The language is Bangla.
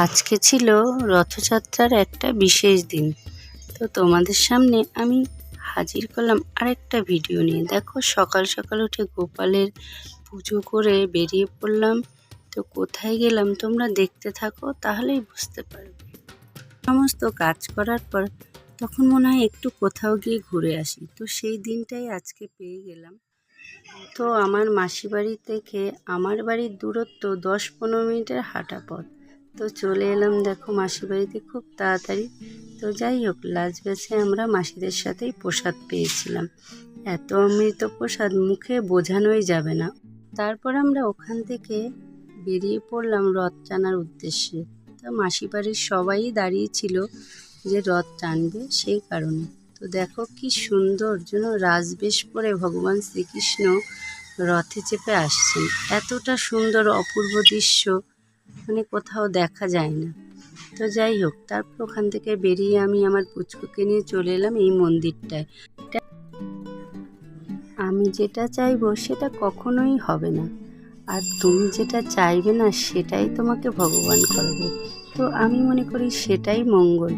আজকে ছিল রথযাত্রার একটা বিশেষ দিন। তো তোমাদের সামনে আমি হাজির করলাম আরেকটা ভিডিও নিয়ে। দেখো, সকাল সকাল উঠে গোপালের পুজো করে বেরিয়ে পড়লাম। তো কোথায় গেলাম তোমরা দেখতে থাকো, তাহলেই বুঝতে পারবে। সমস্ত কাজ করার পর তখন মনে হয় একটু কোথাও গিয়ে ঘুরে আসি। তো সেই দিনটাই আজকে পেয়ে গেলাম। তো আমার মাসি বাড়ি থেকে আমার বাড়ির দূরত্ব দশ পনেরো মিনিটের হাঁটা পথ। তো চলে এলাম দেখো মাসি বাড়িতে খুব তাড়াতাড়ি। তো যাই হোক, লাস্ট বেছে আমরা মাসিদের সাথেই প্রসাদ পেয়েছিলাম। এত অমৃত প্রসাদ মুখে বোঝানোই যাবে না। তারপর আমরা ওখান থেকে বেরিয়ে পড়লাম রথ টানার উদ্দেশ্যে। তো মাসি বাড়ির সবাই দাঁড়িয়েছিল যে রথ টানবে সেই কারণে। তো দেখো কি সুন্দর যেন রাজবেশ পরে ভগবান শ্রীকৃষ্ণ রথে চেপে আসছেন। এতটা সুন্দর অপূর্ব দৃশ্য মানে কোথাও দেখা যায় না। তো যাই হোক, তারপর ওখান থেকে বেরিয়ে আমি আমার পুচকুকে নিয়ে চলে এলাম এই মন্দিরটায়। আমি যেটা চাইব সেটা কখনোই হবে না। আর তুমি যেটা চাইবে না সেটাই তোমাকে ভগবান করবে। তো আমি মনে করি সেটাই মঙ্গল।